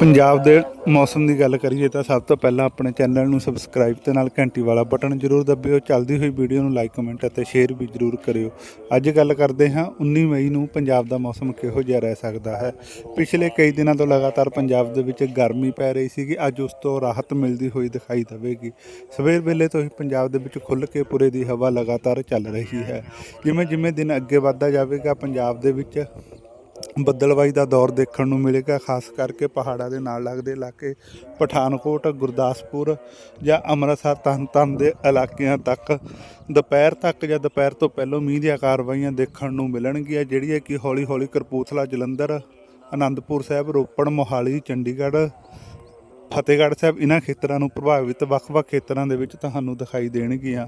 ਪੰਜਾਬ ਦੇ ਮੌਸਮ ਦੀ ਗੱਲ ਕਰੀਏ ਤਾਂ ਸਭ ਤੋਂ ਪਹਿਲਾਂ ਆਪਣੇ ਚੈਨਲ ਨੂੰ ਸਬਸਕ੍ਰਾਈਬ ਤੇ ਨਾਲ ਘੰਟੀ ਵਾਲਾ ਬਟਨ ਜ਼ਰੂਰ ਦਬਿਓ। ਚੱਲਦੀ ਹੋਈ ਵੀਡੀਓ ਨੂੰ ਲਾਈਕ ਕਮੈਂਟ ਅਤੇ ਸ਼ੇਅਰ ਵੀ ਜ਼ਰੂਰ ਕਰਿਓ। ਅੱਜ ਗੱਲ ਕਰਦੇ ਹਾਂ 19 ਮਈ ਨੂੰ ਪੰਜਾਬ ਦਾ ਮੌਸਮ ਕਿਹੋ ਜਿਹਾ ਰਹਿ ਸਕਦਾ ਹੈ? ਪਿਛਲੇ ਕਈ ਦਿਨਾਂ ਤੋਂ ਲਗਾਤਾਰ ਪੰਜਾਬ ਦੇ ਵਿੱਚ ਗਰਮੀ ਪੈ ਰਹੀ ਸੀਗੀ। ਅੱਜ ਉਸ ਤੋਂ ਰਾਹਤ ਮਿਲਦੀ ਹੋਈ ਦਿਖਾਈ ਦੇਵੇਗੀ। ਸਵੇਰ ਵੇਲੇ ਤੋਂ ਹੀ ਪੰਜਾਬ ਦੇ ਵਿੱਚ ਖੁੱਲ੍ਹ ਕੇ ਪੂਰੇ ਦੀ ਹਵਾ ਲਗਾਤਾਰ ਚੱਲ ਰਹੀ ਹੈ। ਜਿਵੇਂ ਜਿਵੇਂ ਦਿਨ ਅੱਗੇ ਵੱਧਦਾ ਜਾਵੇਗਾ, ਪੰਜਾਬ ਦੇ ਵਿੱਚ ਬੱਦਲਵਾਈ ਦਾ ਦੌਰ ਦੇਖਣ ਨੂੰ ਮਿਲੇਗਾ, ਖਾਸ ਕਰਕੇ ਪਹਾੜਾਂ ਦੇ ਨਾਲ ਲੱਗਦੇ ਇਲਾਕੇ ਪਠਾਨਕੋਟ, ਗੁਰਦਾਸਪੁਰ ਜਾਂ ਅੰਮ੍ਰਿਤਸਰ ਤਰਨਤਾਰਨ ਦੇ ਇਲਾਕਿਆਂ ਤੱਕ। ਦੁਪਹਿਰ ਤੱਕ ਜਾਂ ਦੁਪਹਿਰ ਤੋਂ ਪਹਿਲਾਂ ਮੀਂਹ ਦੀਆਂ ਕਾਰਵਾਈਆਂ ਦੇਖਣ ਨੂੰ ਮਿਲਣਗੀਆਂ ਜਿਹੜੀਆਂ ਕਿ ਹੌਲੀ ਹੌਲੀ ਕਰਪੂਥਲਾ ਜਲੰਧਰ ਆਨੰਦਪੁਰ ਸਾਹਿਬ, ਰੋਪੜ, ਮੋਹਾਲੀ, ਚੰਡੀਗੜ੍ਹ, ਫਤਿਹਗੜ੍ਹ ਸਾਹਿਬ, ਇਹਨਾਂ ਖੇਤਰਾਂ ਨੂੰ ਪ੍ਰਭਾਵਿਤ ਵੱਖ-ਵੱਖ ਖੇਤਰਾਂ ਦੇ ਵਿੱਚ ਤੁਹਾਨੂੰ ਦਿਖਾਈ ਦੇਣਗੀਆਂ।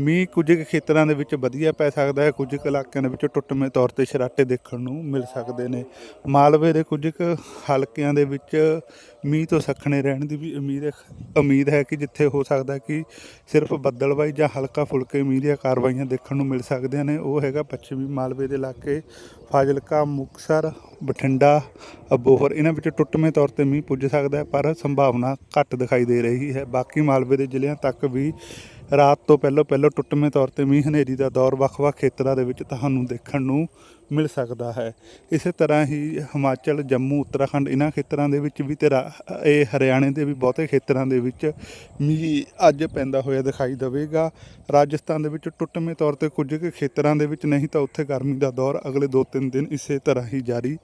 ਮੀਂਹ ਕੁਝ ਕੁ ਖੇਤਰਾਂ ਦੇ ਵਿੱਚ ਵਧੀਆ ਪੈ ਸਕਦਾ ਹੈ, ਕੁਝ ਕੁ ਇਲਾਕਿਆਂ ਦੇ ਵਿੱਚ ਟੁੱਟਵੇਂ ਤੌਰ ਤੇ ਛਰਾਟੇ ਦੇਖਣ ਨੂੰ ਮਿਲ ਸਕਦੇ ਨੇ। ਮਾਲਵੇ ਦੇ ਕੁਝ ਕੁ ਹਲਕਿਆਂ ਦੇ ਵਿੱਚ ਮੀਂਹ ਤੋਂ ਸਖਣੇ ਰਹਿਣ ਦੀ ਵੀ ਉਮੀਦ ਹੈ ਉਮੀਦ ਹੈ ਕਿ ਜਿੱਥੇ ਹੋ ਸਕਦਾ ਕਿ ਸਿਰਫ ਬੱਦਲਬਾਈ ਜਾਂ ਹਲਕਾ ਫੁਲਕੇ ਮੀਂਹ ਦੀਆਂ ਕਾਰਵਾਈਆਂ ਦੇਖਣ ਨੂੰ ਮਿਲ ਸਕਦੀਆਂ ਨੇ। ਉਹ ਹੈਗਾ ਪੱਛਮੀ ਮਾਲਵੇ ਦੇ ਇਲਾਕੇ, ਫਾਜ਼ਿਲਕਾ, ਮੁਕਤਸਰ, ਬਠਿੰਡਾ, ਅਬੋਹਰ। ਇਹਨਾਂ ਵਿੱਚ ਟੁੱਟਵੇਂ ਤੌਰ ਤੇ ਮੀਂਹ ਪੁੱਜ ਸਕਦਾ ਹੈ, ਪਰ ਸੰਭਾਵਨਾ ਘੱਟ ਦਿਖਾਈ ਦੇ ਰਹੀ ਹੈ। ਬਾਕੀ ਮਾਲਵੇ ਦੇ ਜ਼ਿਲ੍ਹਿਆਂ ਤੱਕ ਵੀ ਰਾਤ ਤੋਂ ਪਹਿਲਾਂ ਪਹਿਲਾਂ ਟੁੱਟਵੇਂ ਤੌਰ ਤੇ ਮੀਂਹ ਹਨੇਰੀ ਦਾ ਦੌਰ ਵੱਖ-ਵੱਖ ਖੇਤਰਾਂ ਦੇ ਵਿੱਚ ਤੁਹਾਨੂੰ ਦੇਖਣ ਨੂੰ ਮਿਲ ਸਕਦਾ ਹੈ। ਇਸੇ ਤਰ੍ਹਾਂ ਹੀ ਹਿਮਾਚਲ, ਜੰਮੂ, ਉੱਤਰਾਖੰਡ ਇਹਨਾਂ ਖੇਤਰਾਂ ਦੇ ਵਿੱਚ ਵੀ ਤੇ ਰਾ- ਇਹ ਹਰਿਆਣੇ ਦੇ ਵੀ ਬਹੁਤੇ ਖੇਤਰਾਂ ਦੇ ਵਿੱਚ ਮੀਂਹ ਅੱਜ ਪੈਂਦਾ ਹੋਇਆ ਦਿਖਾਈ ਦੇਵੇਗਾ। ਰਾਜਸਥਾਨ ਦੇ ਵਿੱਚ ਟੁੱਟਵੇਂ ਤੌਰ ਤੇ ਕੁਝ ਕੁ ਖੇਤਰਾਂ ਦੇ ਵਿੱਚ ਨਹੀਂ ਤਾਂ ਉੱਥੇ ਗਰਮੀ ਦਾ ਦੌਰ ਅਗਲੇ 2-3 ਦਿਨ ਇਸੇ ਤਰ੍ਹਾਂ ਹੀ ਜਾਰੀ